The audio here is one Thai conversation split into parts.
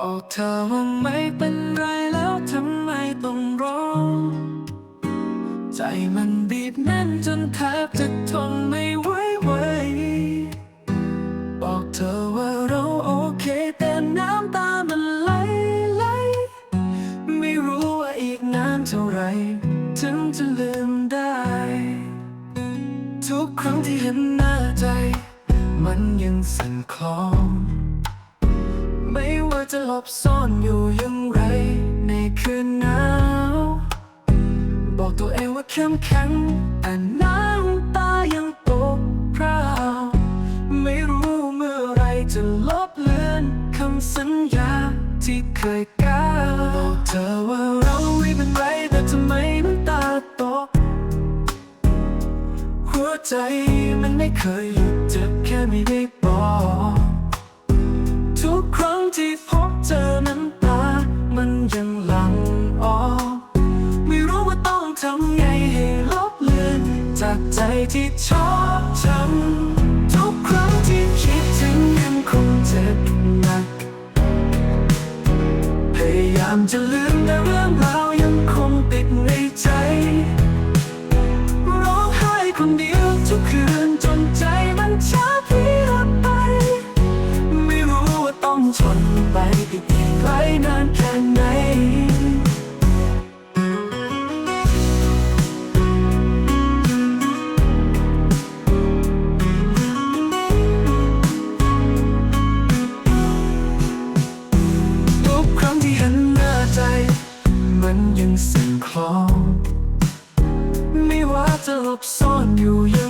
บอกเธอว่าไม่เป็นไรแล้วทำไมต้องร้อง ใจมันบีบแน่นจนแทบจะทนไม่ไหวไบอกเธอว่าเราโอเคแต่น้ำตามันไหลไหลไม่รู้ว่าอีกนานเท่าไหรถึงจะลืมได้ ทุกครั้งที่เห็นหน้าใจ มันยังสั่นคลอน จะหลบซ่อนอยู่อยังไร ในคืนหนาว บอกตัวเองว่าเข้มแข็งแต่น้ำตายังตกพราวไม่รู้เมื่อไรจะลบเลือนคำสัญญาที่เคยก้าวบอกเธอว่าเราไม่เป็นไรแต่ทำไมน้ำตาตก หัวใจมันไม่เคยหยุดเจ็บแค่ไม่ได้บอก ที่ชอบช้ำทุกครั้งที่คิดถึงยังคงเจ็บหนัก พยายามจะลืมแต่เรื่องราวยังคงติดในใจ บซ่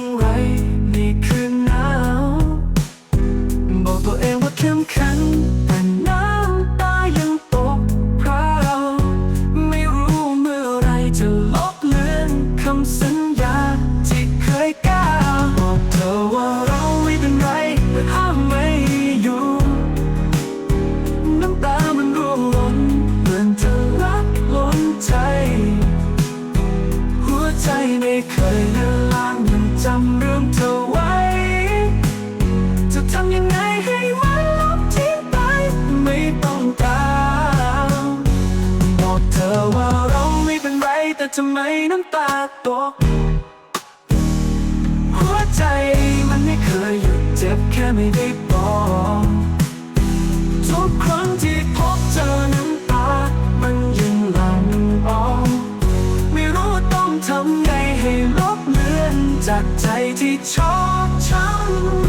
ทำไมน้ำตาตก หัวใจมันไม่เคยหยุดเจ็บแค่ไม่ได้บอกทุกครั้งที่พบเจอน้ำตา มันยังหลั่งออกไม่รู้ต้องทำไงให้ลบเลือนจากใจที่ชอบช้ำ